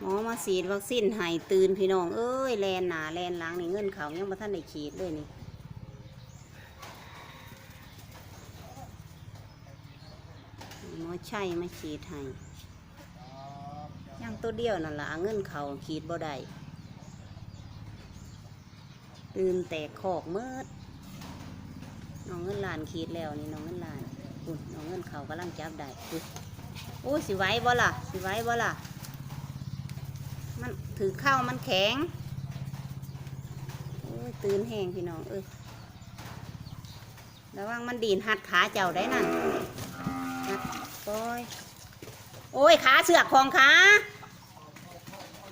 หมอมาฉีดวัคซีนให้ตื่นพี่น้องเอ้ยแลนหนาแลนหลังนี่เงินเขายังบ่ทันได้ฉีดเลยนี่หมอใช่มาฉีดให้ยังตัวเดียวนั่นละเงินเขาขีดบ่ได้ตื่นแต่ขอกเมิดน้องเงินลานขีดแล้วนี่น้องเงินลานอุ้ยน้องเงินเขากำลังจับได้อุ้ยโอ้สิไว้บ่ล่ะสิไว้บ่ล่ะ ถือข้าวมันแข็งตื่นแห้งพี่น้องเอ้ยระวังมันดีนหัดขาเจ้าได้นั่นหัดปอย โอ้ยขาเสือกของขา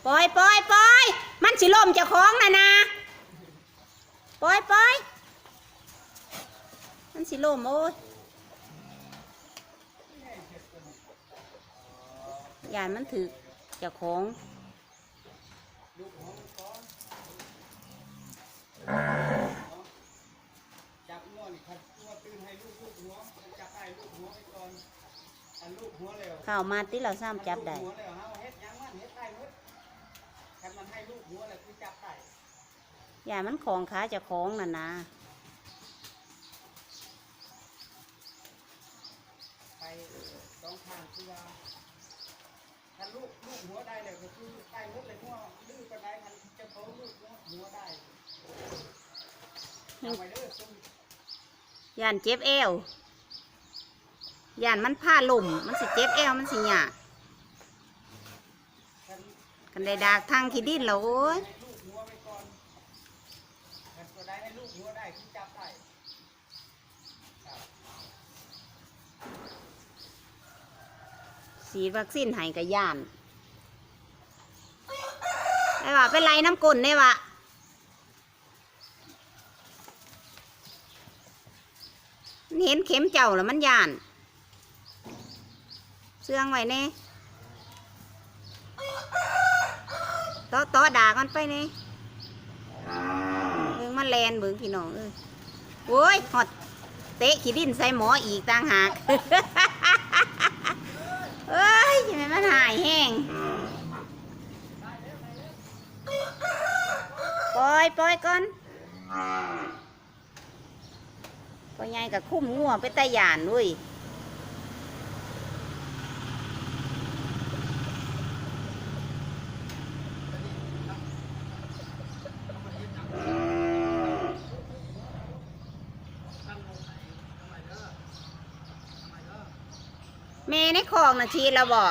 ปอยปอยปอยมันสิล่มเจ้าของนะนะปอยปอยมันสิล่มโอ้ยยานมันถือเจ้าของ จับงวนี่ครับงวตื่นให้ลูกลูกหัวจับได้ลูกหัวไปก่อนอันลูกหัวแล้ว เข้ามาที่เราซ้ำจับได้ หัวแล้วเฮาเฮ็ดหยังมันเฮ็ดได้หม ดคันมันให้ลูกหัวแล้วคือจับได้อย่ามันของขาเจะของน่ะนะไปสองข้างคือว่าถ้าลูกลูกหัวได้แล้วก็คือได้หมดเลยหัวดื้อปานใดมันจะโตลูกหัวหัวได้เอาไว้เด้อซุ่มย่านเจ็บเอว ย่านมันผ้าลุ่มมันสิเจ็บเอวมันสิหยากันได้ดากทางขี้ดินแล้วโอ้ยให้ลูกหัวไปก่อนคันตัวใดให้ลูกหัวได้คือจับได้ครับสีดวัคซีนให้กับย่านไอ้ว่าเป็นไรน้ำกลนได้วะเห็นเข็มเจ้าแล้วมันย่าน เสื่องไว้เน่ต่อต่อด่ากันไปเน่เบิ่งมันแลนเบิ่งพี่น้องเอ้ยโอ้ยหอดเตะขี้ดินใส่หมออีกต่างหากเอ้ยทำไมมันหายแห้งปล่อยปล่อยก่อนปล่อยไงกับคุ้มงัวไปตะยานด้วย แม่ในคลองนาทีละบ่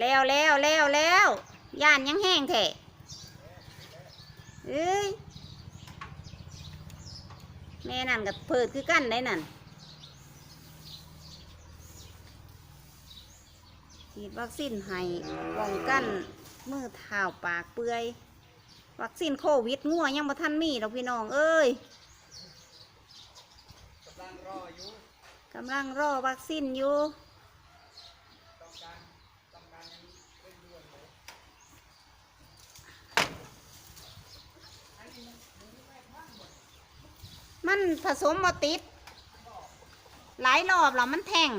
แล้วแล้วแล้วแล้วย่านยังแห้งแท้เอ้ยแม่นั่นกับเพิดคือกั้นได้นั่น ฉีดวัคซีนให้ป้องกันมือเท้าปากเปื่อย วัคซีนโควิดงัวยังบ่ทันมีดอกพี่น้องเอ้ยกำลังรออยู่กำลังรอวัคซีนอยู่มันผสมมาติด หลายรอบแล้วมันแทง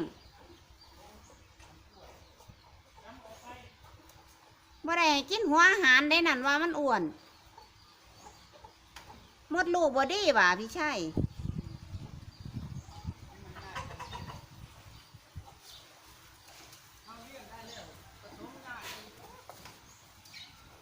บ่ได้ให้กินหัวอาหารได้นั่นว่ามันอ้วน หมดลูกบ่ดีว่ะพี่ชัย